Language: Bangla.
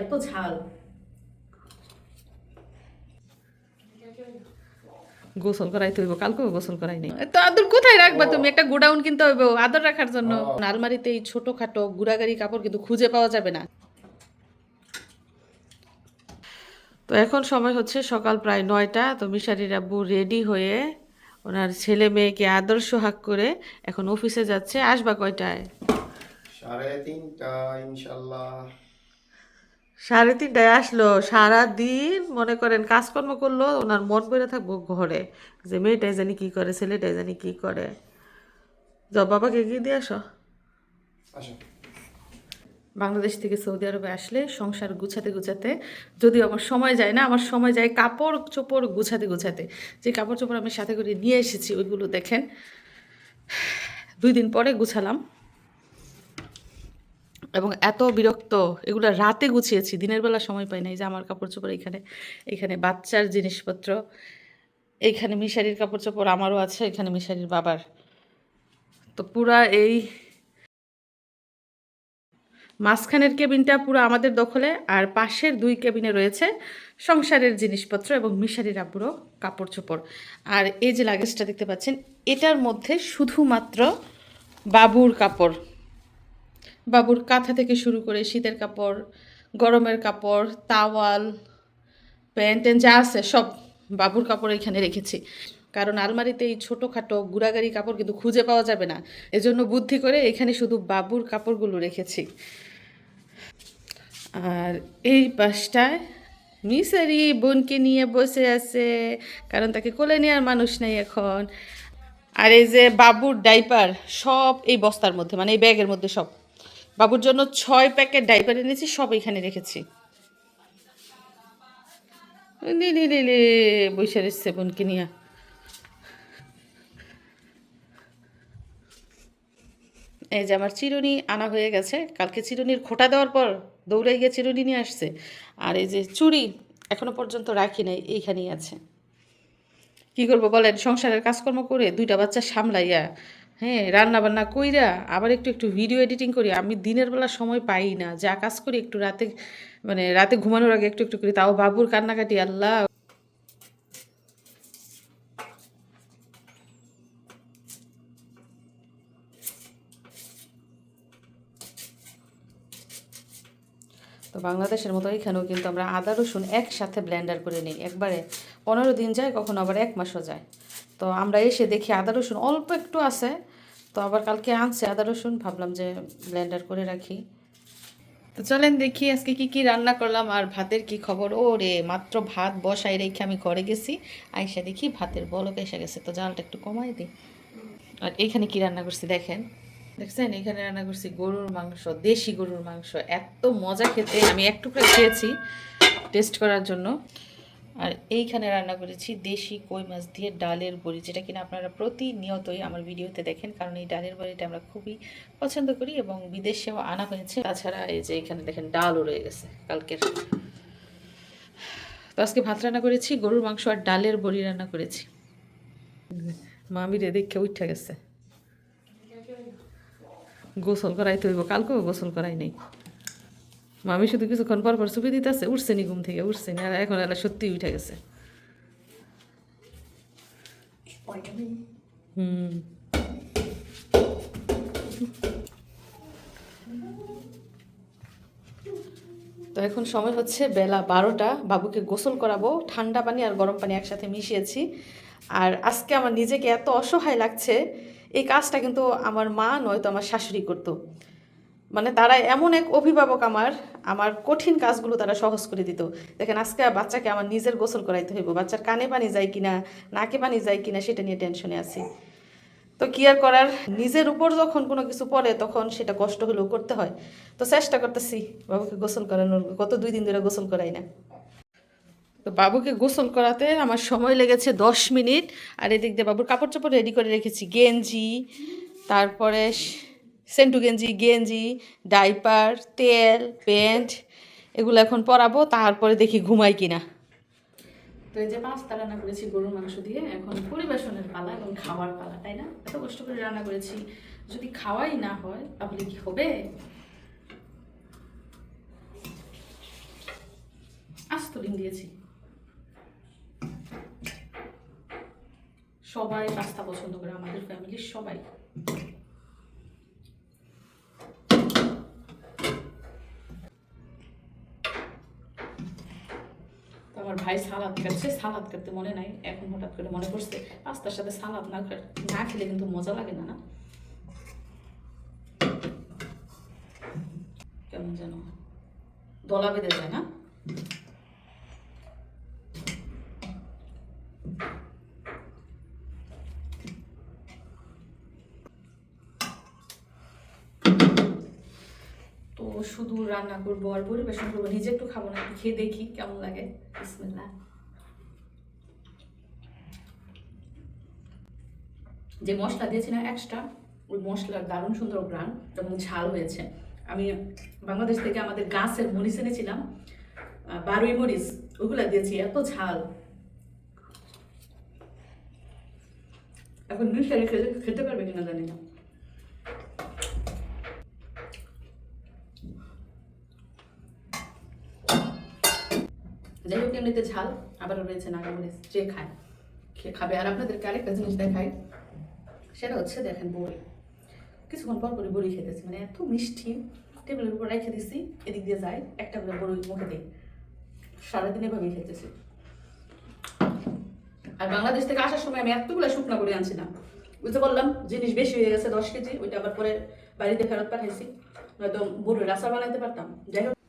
এত ঝাল। গোসল করাইতে হইব কালকেও গোসল করাই নেই। তো আদর কোথায় রাখবা তুমি? একটা গোডাউন কিনতে হইব আদর রাখার জন্য। আলমারিতে এই ছোটখাটো গুড়াগাড়ি কাপড় কিন্তু খুঁজে পাওয়া যাবে না। তো এখন সময় হচ্ছে সকাল প্রায় নয়টা তো মিশারির আব্বু রেডি হয়ে ওনার ছেলে মেয়েকে আদর্শ হাক করে এখন অফিসে যাচ্ছে। আসবা কয়টায়? সাড়ে তিনটা ইনশাল্লাহ। সাড়ে তিনটায় আসলো সারা দিন মনে করেন কাজকর্ম করল ওনার মন পড়ে থাকব ঘরে। যে মেয়েটাই জানি কি করে ছেলেটাই জানি কি করে। যাও বাবাকে গিয়ে দিয়ে আসো। আসো। বাংলাদেশ থেকে সৌদি আরবে আসলে সংসার গুছাতে গুছাতে যদি আমার সময় যায় না আমার সময় যায় কাপড় চোপড় গুছাতে গুছাতে। যে কাপড় চোপড় আমি সাথে করে নিয়ে এসেছি ওইগুলো দেখেন। দুই দিন পরে গুছালাম। এবং এত বিরক্ত, এগুলো রাতে গুছিয়েছি, দিনের বেলা সময় পাই নাই যে আমার কাপড় চোপড় এখানে এখানে বাচ্চার জিনিসপত্র, এইখানে মিশারির কাপড় চোপড় আমারও আছে, এখানে মিশারির বাবার। তো পুরা এই মাঝখানের কেবিনটা পুরো আমাদের দখলে, আর পাশের দুই কেবিনে রয়েছে সংসারের জিনিসপত্র এবং মিশারির আব্বুরও কাপড় চোপড়। আর এই যে লাগেজটা দেখতে পাচ্ছেন, এটার মধ্যে শুধুমাত্র বাবুর কাপড়। বাবুর কাঁথা থেকে শুরু করে শীতের কাপড়, গরমের কাপড়, তাওয়াল, প্যান্ট যা আছে সব বাবুর কাপড় এখানে রেখেছি। কারণ আলমারিতে এই ছোটোখাটো গুড়াগাড়ি কাপড় কিন্তু খুঁজে পাওয়া যাবে না। এজন্য বুদ্ধি করে এখানে শুধু বাবুর কাপড়গুলো রেখেছি। আর এই পাশটায় মিসারি বোনকে নিয়ে বসে আছে, কারণ তাকে কোলে নেওয়ার মানুষ নেই এখন। আর এই যে বাবুর ডাইপার সব এই বস্তার মধ্যে মানে এই ব্যাগের মধ্যে সব। বাবুর জন্য ছয় প্যাকেট ডাইপার এনেছি সব এখানে রেখেছি। এসছে বোনকে নিয়ে। এই যে আমার চিরুনি আনা হয়ে গেছে, কালকে চিরুনির খোটা দেওয়ার পর দৌড়ে গিয়ে চিরুনি নিয়ে আসছে। আর এই যে চুড়ি এখনও পর্যন্ত রাখি নাই, এইখানেই আছে। কি করব বলেন, সংসারের কাজকর্ম করে দুইটা বাচ্চা সামলাইয়া হ্যাঁ রান্না বান্না কইরা আবার একটু একটু ভিডিও এডিটিং করি। আমি দিনের বেলা সময় পাই না। যা কাজ করি একটু রাতে মানে রাতে ঘুমানোর আগে একটু একটু করি। তাও বাবুর কান্নাকাটি, আল্লাহ। তো বাংলাদেশের মতো এখানেও কিন্তু আমরা আদা, রসুন একসাথে ব্লেন্ডার করে নিই। একবারে পনেরো দিন যায়, কখনো আবার এক মাসও যায়। তো আমরা এসে দেখি আদা রসুন অল্প একটু আছে, তো আবার কালকে আনছে আদা রসুন, ভাবলাম যে ব্লেন্ডার করে রাখি। তো চলেন দেখি আজকে কি কি রান্না করলাম আর ভাতের কি খবর। ও রে মাত্র ভাত বসাই রেখে আমি ঘরে গেছি, আইসা দেখি ভাতের বলক এসে গেছে, তো জালটা একটু কমাই দিই। আর এখানে কি রান্না করছি দেখেন। দেখছেন? এখানে রান্না করছি গরুর মাংস, দেশি গরুর মাংস, এত মজা খেতে আমি এক টুকরা খেয়েছি টেস্ট করার জন্য। আর এইখানে রান্না করেছি দেশি কই মাছ দিয়ে ডালের বড়ি, যেটা কিনা আপনারা প্রতিনিয়তই আমার ভিডিওতে দেখেন, কারণ এই ডালের বড়িটা আমরা খুবই পছন্দ করি এবং বিদেশেও আনা হয়েছে। তাছাড়া এই যে এখানে দেখেন ডালও রয়ে গেছে কালকের। তো আজকে ভাত রান্না করেছি, গরুর মাংস আর ডালের বড়ি রান্না করেছি। মামিরে দেখে উঠে গেছে। গোসল করাইতে হইব, কালকেও গোসল করাই নেই। মামি শুধু কিছুক্ষণ পর পর ছবি দিতেছে উঠছে নি ঘুম থেকে উঠছে আর এখন এলা সত্যি উঠে গেছে। তো এখন সময় হচ্ছে বেলা বারোটা, বাবুকে গোসল করাবো, ঠান্ডা পানি আর গরম পানি একসাথে মিশিয়েছি। আর আজকে আমার নিজেকে এত অসহায় লাগছে, এই কাজটা কিন্তু আমার মা নয়তো আমার শাশুড়ি করতো। মানে তারা এমন এক অভিভাবক আমার আমার কঠিন কাজগুলো তারা সহজ করে দিত। দেখেন, আজকে বাচ্চাকে আমার নিজের গোসল করাইতে হইব। বাচ্চার কানে পানি যায় কিনা, নাকে পানি যায় কিনা, সেটা নিয়ে টেনশনে আছি। তো কি আর করার? নিজের উপর যখন কোনো কিছু পড়ে, তখন সেটা কষ্ট হলেও করতে হয়। তো চেষ্টা করতেছি বাবুকে গোসল করানোর। গত দুই দিন ধরে গোসল করাই না। তো বাবুকে গোসল করাতে আমার সময় লেগেছে দশ মিনিট। আর এদিক দিয়ে বাবুর কাপড় চোপড় রেডি করে রেখেছি। গেঞ্জি, তারপরে সেন্টু গেঞ্জি গেঞ্জি, ডাইপার, তেল, প্যান্ট এগুলো এখন পরাবো, তারপরে দেখি ঘুমাই কিনা। তো এই যে পাস্তা রান্না করেছি গরুর মাংস দিয়ে, এখন পরিবেশনের পালা এবং খাওয়ার পালা, তাই না? এত কষ্ট করে রান্না করেছি। যদি খাওয়াই না হয়, তাহলে কি হবে? আস্ত ডিম দিয়েছি। সবাই পাস্তা পছন্দ করে, আমাদের ফ্যামিলির সবাই। আমার ভাই সালাদ খাচ্ছে, সালাদ খেতে মনে নাই, এখন হঠাৎ করে মনে পড়ছে, পাস্তার সাথে সালাদ না না খেলে কিন্তু মজা লাগে না না? কেমন যেন দলা বেঁধে যায়, না তো শুধু রান্না করব, আর পরিবেশন করব, নিজে একটু খাব না, একটু খেয়ে দেখি কেমন লাগে। বিসমিল্লাহ। যে মশলা দিয়েছি না এক্সট্রা ওই মশলার দারুণ সুন্দর গ্রান এবং ঝাল হয়েছে। আমি বাংলাদেশ থেকে আমাদের গাছের মরিচ এনেছিলাম বারুই মরিচ, ওগুলা দিয়েছি, এত ঝাল। এখন খেতে খেতে পারবে কিনা জানি না। যাই হোক, এমনিতে ঝাল, আবারও রয়েছে নাগামরিচ যে খায় খেয়ে খাবে। আর আপনাদেরকে আরেকটা জিনিস দেখাই, সেটা হচ্ছে দেখেন বড়ি। কিছুক্ষণ পর পরে বড়ি খেতেছি মানে এত মিষ্টি। টেবিলের উপর রেখে দিছি, এদিক দিয়ে যায় একটা করে বড়ি মুখে দিই। সারাদিন এভাবেই খেতেছি। আর বাংলাদেশ থেকে আসার সময় আমি এতগুলো শুকনা করে আনছিলাম বুঝতে বললাম জিনিস বেশি হয়ে গেছে দশ কেজি, ওইটা আবার পরে বাড়িতে ফেরত পাঠাইছি। নয়তো বড়ি রাসা বানাইতে পারতাম। যাই হোক।